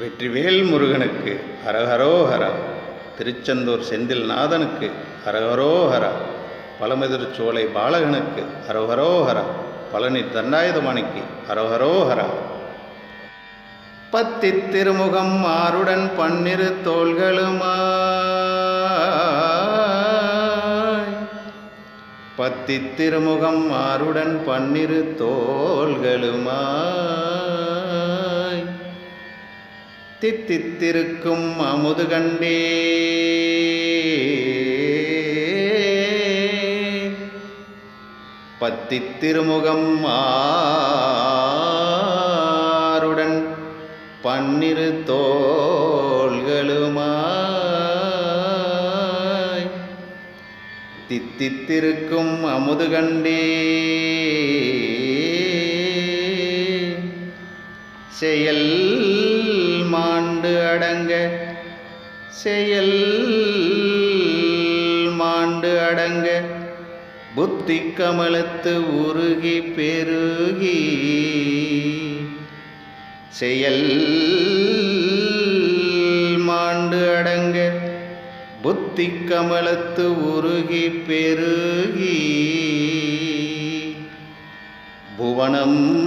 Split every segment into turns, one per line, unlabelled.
வெற்றிவேல் முருகனுக்கு ஹரஹரோஹரா. திருச்செந்தூர் செந்தில் நாதனுக்கு ஹரஹரோஹரா. பழமுதிர் சோலை பாலகனுக்கு ஹரஹரோஹரா. பழனி தண்டாயுதமணிக்கு ஹரஹரோஹரா. பத்தி திருமுகம் மாருடன் பன்னிரு தோள்களுமா. பத்தி திருமுகம் ஆருடன் பன்னிரு தோள்களுமா. தித்தித்திருக்கும் அமுது கண்டே. பத்தி திருமுகம் ஆருடன் பன்னிரு தோள்களுமாய். தித்தித்திருக்கும் அமுது கண்டே. செயல் மாண்டு அடங்க. செயல் மாண்டு அடங்க. புத்தி கமலத்து உருகி பெருகி. செயல் மாண்டு அடங்க. புத்தி கமலத்து உருகி பெருகி. புவனம்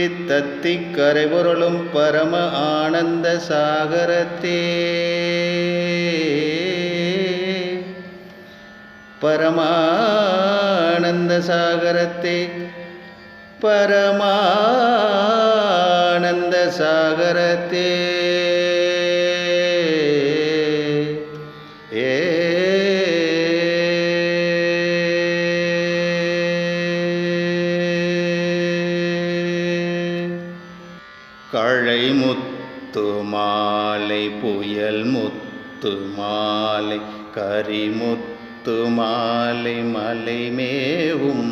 எற்றி தத்தி கரைபொருளும் பரம ஆனந்த சாகரத்தே. பரமானந்த சாகரத்தே. பரமானந்த சாகரத்தே. கழை முத்து மாலை புயல் முத்து மாலை கரிமுத்து மாலை மலை மேவும்.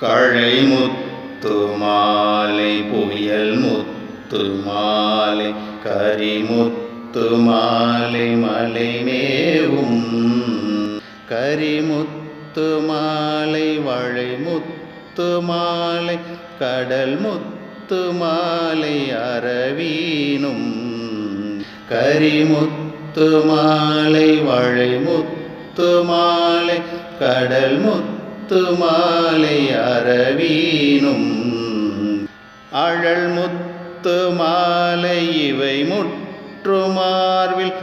கழை முத்து மாலை புயல் முத்து மாலை கரிமுத்து மாலை மலை மேவும். கரிமுத்து மாலை வளை முத்து மாலை கடல் முத்து மாலை அரவீனும் கரிமுத்து மாலை வளை முத்து மாலை கடல் முத்து மாலை அரவீனும் அழல் முத்து மாலை இவை முற்றுமார்வில்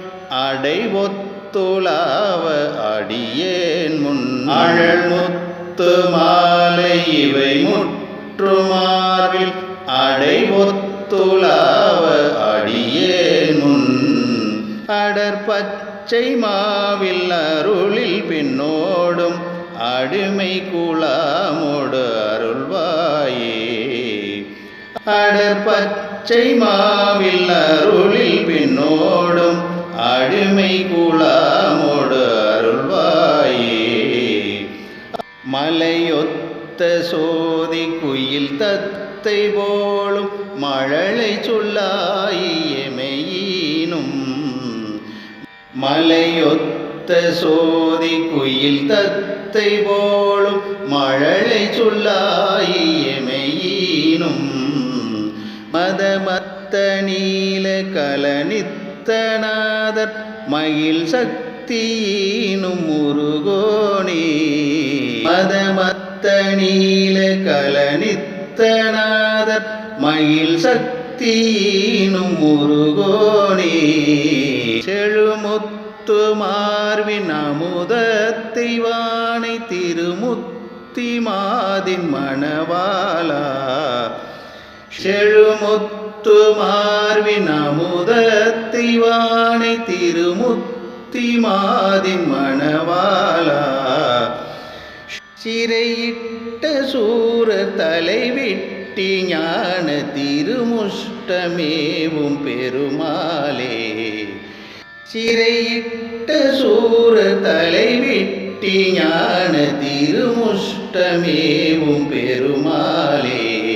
அடைவொத்துலாவ அடியேன் முன். அழல் முத்து மாலை இவை முற்றுமார்வில் அடைவொத்துலாவ அடியே முன் அடற்பச்சை மாவில் அருளில் பின்னோடும் அடிமை குலாமோடு அருள்வாயே. அடற்பச்சை மாவில் அருளில் பின்னோடும் அடிமை குலாமோடு அருள்வாயே. மலையொத்த தத்த சோதி குயில் தத்தை போலும் மழலை சொல்லாயியமையினும் மலையொத்த சோதி குயில் தத்தை போலும் மழலை சொல்லாயியமையினும் மதமத்த நீல கலனித்தநாதர் மயில் சக்தியினும் ஒரு மதமத்த நீல கலனித்தநாதர் மயில் சக்தியினும் முருகோனே செழுமுத்து மார்வின் அமுதத்தை வானை திருமுத்தி மாதின் மணவாலா செழுமுத்து மார்வின் அமுதத்தை வானை திருமுத்தி மாதின் மணவாலா சிறையிட்ட சூர தலைவிட்டி ஞான திருமுஷ்டமேவும் பெருமாளே. சிறையிட்ட சூர தலைவிட்டி ஞான திருமுஷ்டமேவும் பெருமாளே.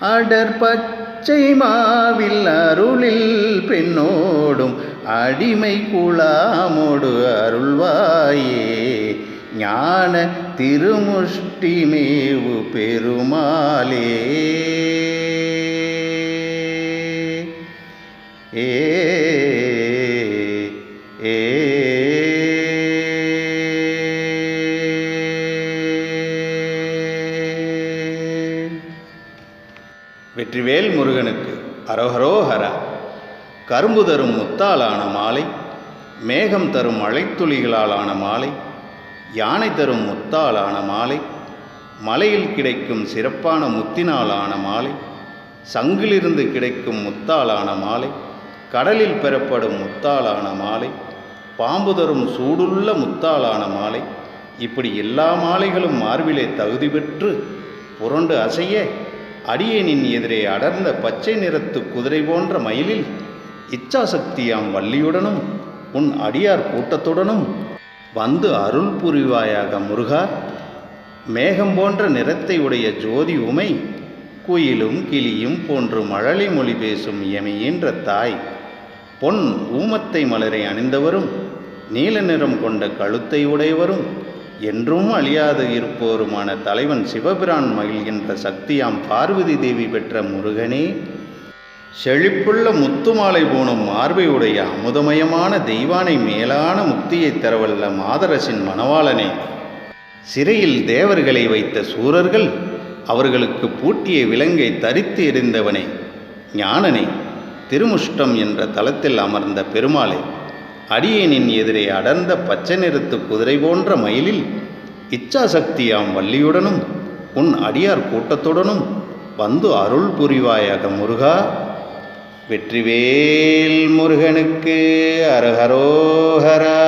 அடர் பச்சை மாவில் அருளில் பெண்ணோடும் அடிமை குழாமோடு அருள்வாயே. ஞான திருமுஷ்டிமேவு பெருமாளே. ஏ ஏ வெற்றிவேல் முருகனுக்கு அரஹரோஹரா. கரும்பு தரும் முத்தாலான மாலை மேகம் தரும் மழைத்துளிகளாலான மாலை யானை தரும் முத்தாலான மாலை மலையில் கிடைக்கும் சிறப்பான முத்தினாலான மாலை சங்கிலிருந்து கிடைக்கும் முத்தாலான மாலை கடலில் பெறப்படும் முத்தாலான மாலை பாம்பு தரும் சூடுள்ள முத்தாலான மாலை இப்படி எல்லா மாலைகளும் மார்பிலே தகுதி பெற்று புரண்டு அசைய அடியேனின் எதிரே அடர்ந்த பச்சை நிறத்து குதிரை போன்ற மயிலில் இச்சாசக்தியாம் வள்ளியுடனும் உன் அடியார் கூட்டத்துடனும் வந்து அருள் புரிவாயாக முருகா. மேகம் போன்ற நிறத்தை உடைய ஜோதி உமை. குயிலும் கிளியும் போன்று மழலை மொழி பேசும் எமையின்ற தாய். பொன் ஊமத்தை மலரை அணிந்தவரும். நீல நிறம் கொண்ட கழுத்தை உடையவரும். என்றும் அழியாது இருப்போருமான தலைவன் சிவபிரான் மகிழ்கின்ற சக்தியாம் பார்வதி தேவி பெற்ற முருகனே. செழிப்புள்ள முத்துமாலை பூணும் மார்பையுடைய அமுதமயமான தெய்வானை மேலான முக்தியைத் தரவல்ல மாதரசின் மணவாளனே. சிறையில் தேவர்களை வைத்த சூரர்கள் அவர்களுக்கு பூட்டிய விலங்கை தரித்து எறிந்தவனே. ஞானனே திருமுஷ்டம் என்ற தலத்தில் அமர்ந்த பெருமாளே அடியேனின் எதிரே அடர்ந்த பச்சை நிறுத்து குதிரை போன்ற மயிலில் இச்சாசக்தியாம் வள்ளியுடனும் உன் அடியார் கூட்டத்துடனும் வந்து அருள் புரிவாயாக முருகா. வெற்றிவேல் முருகனுக்கு அரஹரோஹரா